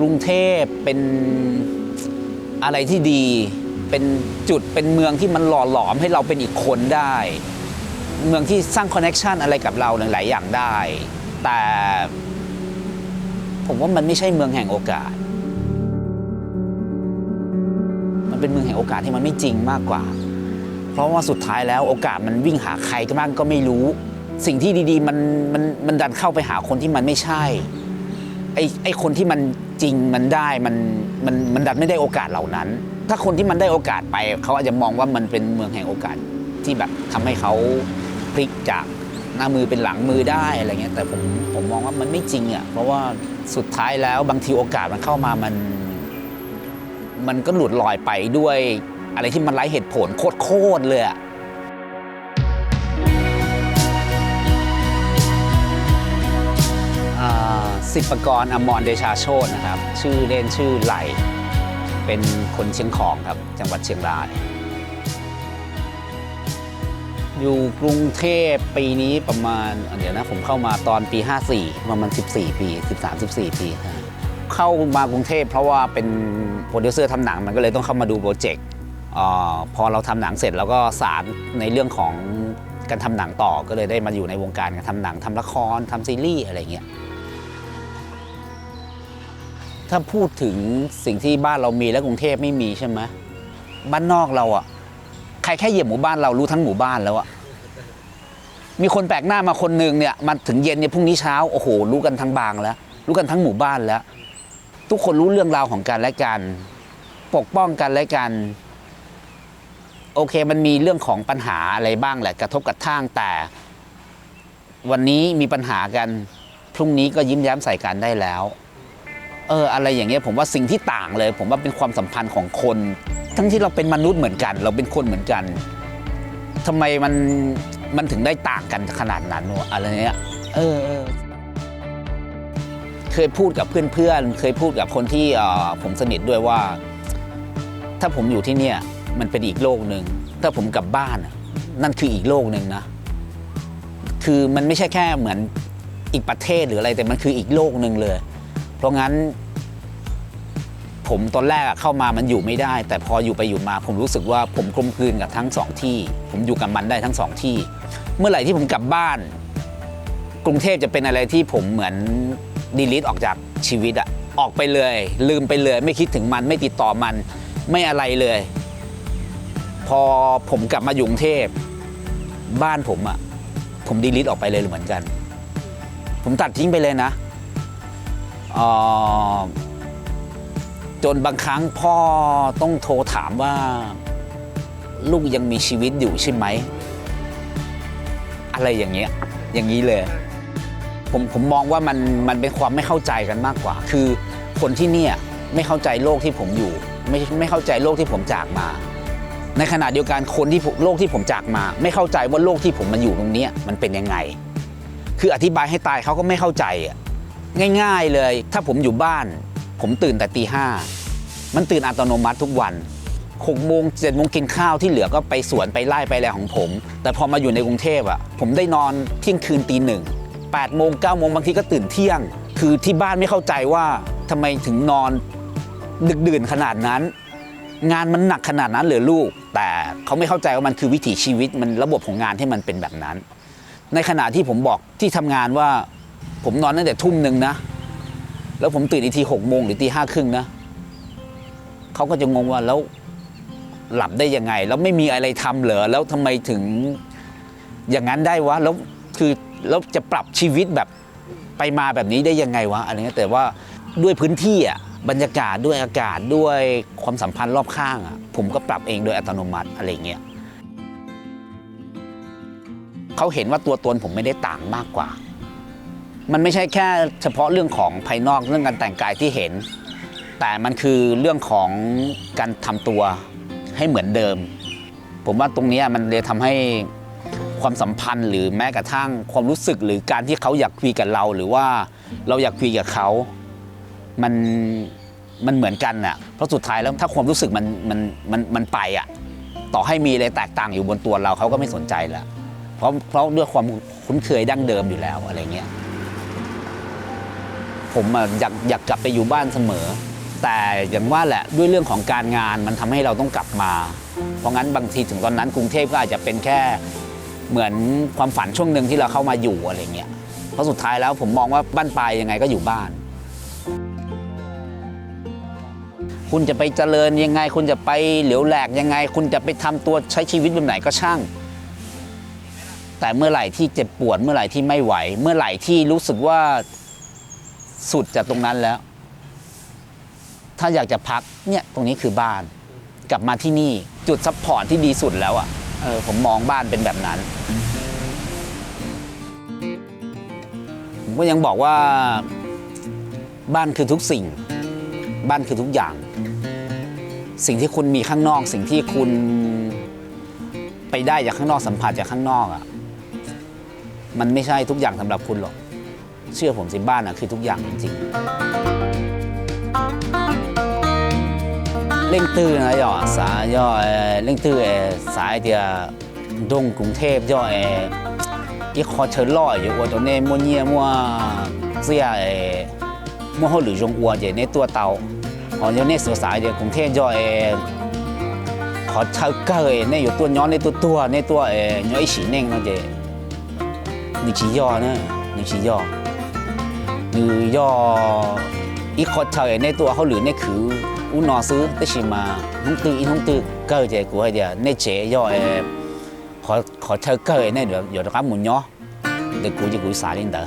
กรุงเทพเป็นอะไรที่ดี เป็นจุดเป็นเมืองที่มันหล่อหลอมให้เราเป็นอีกคนได้ เมืองที่สร้างคอนเน็ชันอะไรกับเราหลาย ๆ อย่างได้ แต่ผมว่ามันไม่ใช่เมืองแห่งโอกาส มันเป็นเมืองแห่งโอกาสที่มันไม่จริงมากกว่า เพราะว่าสุดท้ายแล้วโอกาสมันวิ่งหาใครก็บ้างก็ไม่รู้ สิ่งที่ดี ๆ มันมันมันดันเข้าไปหาคนที่มันไม่ใช่ ไอ้ไอ้คนที่มันจริงมันได้มันมันมันดันไม่ได้โอกาสเหล่านั้น ถ้าคนที่มันได้โอกาสไปเขาอาจจะมองว่ามันเป็นเมืองแห่งโอกาสที่แบบทำให้เขาพลิกจากหน้ามือเป็นหลังมือได้อะไรเงี้ยแต่ผมผมมองว่ามันไม่จริงอะเพราะว่าสุดท้ายแล้วบางทีโอกาสมันเข้ามามัน มันก็หลุดลอยไปด้วยอะไรที่มันไร้เหตุผลโคตรๆเลยอะอ่ สิบประกรณ์อมรเดชาโชตนะครับ ชื่อเล่นชื่อไหล เป็นคนเชียงของครับ จังหวัดเชียงราย อยู่กรุงเทพปีนี้ประมาณ เดี๋ยวนะ ผมเข้ามาตอนปี 54 ประมาณ 14 ปี 13-14 ปี เข้ามากรุงเทพเพราะว่าเป็นโปรดิวเซอร์ทำหนังมันก็เลยต้องเข้ามาดูโปรเจกต์พอเราทำหนังเสร็จแล้วก็สารในเรื่องของการทำหนังต่อก็เลยได้มาอยู่ในวงการการทำหนังทำละครทำซีรีส์อะไรเงี้ย ถ้าพูดถึงสิ่งที่บ้านเรามีและกรุงเทพไม่มีใช่ไหมบ้านนอกเราอะใครแค่เหยียบหมู่บ้านเรารู้ทั้งหมู่บ้านแล้วอะมีคนแปลกหน้ามาคนหนึ่งเนี่ยมาถึงเย็นเนี่ยพรุ่งนี้เช้าโอ้โหรู้กันทั้งบางแล้ว รู้กันทั้งหมู่บ้านแล้ว ทุกคนรู้เรื่องราวของกันและกัน ปกป้องกันและกัน โอเคมันมีเรื่องของปัญหาอะไรบ้างแหละกระทบกระทั่งแต่ วันนี้มีปัญหากันพรุ่งนี้ก็ยิ้มแย้มใส่กันได้แล้ว เอออะไรอย่างเงี้ยผมว่าสิ่งที่ต่างเลย ผมว่าเป็นความสัมพันธ์ของคน ทั้งที่เราเป็นมนุษย์เหมือนกัน เราเป็นคนเหมือนกันทำไมมันมันถึงได้ต่างกันขนาดนั้นวะอะไรเนี้ยเออเคยพูดกับเพื่อนๆ เคยพูดกับคนที่ผมสนิทด้วยว่า ถ้าผมอยู่ที่เนี่ย มันเป็นอีกโลกหนึ่งถ้าผมกลับบ้าน นั่นคืออีกโลกหนึ่งนะ คือมันไม่ใช่แค่เหมือนอีกประเทศหรืออะไรแต่มันคืออีกโลกหนึ่งเลย เพราะงั้น ผมตอนแรกเข้ามามันอยู่ไม่ได้ แต่พออยู่ไปอยู่มา ผมรู้สึกว่าผมกลมกลืนกับทั้งสองที่ ผมอยู่กับมันได้ทั้งสองที่ เมื่อไหร่ที่ผมกลับบ้าน กรุงเทพจะเป็นอะไรที่ผมเหมือนดีลิทออกจากชีวิตอะออกไปเลย ลืมไปเลย ไม่คิดถึงมันไม่ติดต่อมัน ไม่อะไรเลย พอผมกลับมาอยู่กรุงเทพบ้านผมอะผมดีลิทออกไปเลยเหมือนกัน ผมตัดทิ้งไปเลยนะอ่อ จนบางครั้งพ่อต้องโทรถามว่า ลูกยังมีชีวิตอยู่ใช่ไหม อะไรอย่างเงี้ยอย่างนี้เลย ผมผมมองว่ามันมันเป็นความไม่เข้าใจกันมากกว่า คือคนที่เนี่ยไม่เข้าใจโลกที่ผมอยู่ ไม่ไม่เข้าใจโลกที่ผมจากมา ในขณะเดียวกันคนที่โลกที่ผมจากมา ไม่เข้าใจว่าโลกที่ผมมาอยู่ตรงเนี้ยมันเป็นยังไง คืออธิบายให้ตายเขาก็ไม่เข้าใจอะง่าย ๆเลย ถ้าผมอยู่บ้าน ผมตื่นแต่ตีห้ามันตื่นอัตโนมัติทุกวันหกโมงเจ็ดโมงกินข้าวที่เหลือก็ไปสวนไปไล่ไปอะไรของผม แต่พอมาอยู่ในกรุงเทพอะผมได้นอนเที่ยงคืนตีหนึ่งแปดโมงเก้าโมงบางทีก็ตื่นเที่ยง คือที่บ้านไม่เข้าใจว่าทำไมถึงนอนดึกดื่นขนาดนั้น งานมันหนักขนาดนั้นเหรือลูก แต่เขาไม่เข้าใจว่ามันคือวิถีชีวิตมันระบบของงานที่มันเป็นแบบนั้น ในขณะที่ผมบอกที่ทำงานว่า ผมนอนตั้งแต่ทุ่มหนึ่งนะ แล้วผมตื่นอีกทีหกโมงหรือตีห้าครึ่งนะเขาก็จะงงว่าแล้วหลับได้ยังไง แล้วไม่มีอะไรทำเหรอแล้วทำไมถึงอย่างนั้นได้วะแล้วคือแล้วจะปรับชีวิตแบบไปมาแบบนี้ได้ยังไงวะอะไรเงี้ยแต่ว่าด้วยพื้นที่อะบรรยากาศด้วยอากาศด้วยความสัมพันธ์รอบข้างอะผมก็ปรับเองโดยอัตโนมัติอะไรเงี้ยเขาเห็นว่าตัวตนผมไม่ได้ต่างมากกว่า มันไม่ใช่แค่เฉพาะเรื่องของภายนอกเรื่องการแต่งกายที่เห็น แต่มันคือเรื่องของการทำตัวให้เหมือนเดิม ผมว่าตรงนี้มันเลยทำให้ความสัมพันธ์หรือแม้กระทั่งความรู้สึกหรือการที่เขาอยากคุยกับเรา หรือว่าเราอยากคุยกับเขา มันมันเหมือนกันน่ะเพราะสุดท้ายแล้วถ้าความรู้สึกมันมันมันมันไปอะต่อให้มีอะไรแตกต่างอยู่บนตัวเราเขาก็ไม่สนใจล้วเพราะเพราะด้วยความคุ้นเคยดั้งเดิมอยู่แล้วอะไรเงี้ย ผมอยากอยากกลับไปอยู่บ้านเสมอ แต่อย่างว่าแหละด้วยเรื่องของการงานมันทำให้เราต้องกลับมา เพราะงั้นบางทีถึงตอนนั้นกรุงเทพก็อาจจะเป็นแค่เหมือนความฝันช่วงหนึ่งที่เราเข้ามาอยู่อะไรเงี้ยเพราะสุดท้ายแล้วผมมองว่าบ้านปลายยังไงก็อยู่บ้าน คุณจะไปเจริญยังไง คุณจะไปเหลวแหลกยังไง คุณจะไปทำตัวใช้ชีวิตแบบไหนก็ช่างแต่เมื่อไหร่ที่เจ็บปวดเมื่อไหร่ที่ไม่ไหว เมื่อไหร่ที่รู้สึกว่า สุดจากตรงนั้นแล้ว ถ้าอยากจะพักเนี่ยตรงนี้คือบ้าน กลับมาที่นี่จุดซัพพอร์ตที่ดีสุดแล้วอะ่ะเออผมมองบ้านเป็นแบบนั้น ผมก็ยังบอกว่าบ้านคือทุกสิ่ง บ้านคือทุกอย่าง สิ่งที่คุณมีข้างนอก สิ่งที่คุณไปได้จากข้างนอกสัมผัสจากข้างนอกอะ่ะมันไม่ใช่ทุกอย่างสำหรับคุณหรอก เชื่อผมสิบ้านนะคือทุกอย่างจริงๆเล่งตื้อนะย่อสาย่อเล่งตื้อสายเดียดงกรุงเทพย่ออีขอเชอร์ลอยอยู่ว่าตัวเนมัวเนี่ยมัวเสียมัวหรือจงอัวเจในตัวเตาอ๋อเนสือสายเดียกรุงเทพย่อขอเชิญเกยเนี่ยอยู่ตัวย้อนในตัวตัวในตัวเอย้อยฉีเน่งนะเจหนึ่งฉีย่อนะหนึ่งฉีย่อ ยี่ย่ออีข้อเฉยในตัวเขาหรือในคืออุนอซื้อแต่ชิมาน้องตื้ออีน้องตื้อเกิดเจกูให้เดียวในเจย่อเอขอขอเธอเกิดในเดี๋ยวเดี๋ยวรับหมุนย่อเดี๋ยวกูจะกูสาลินเดอ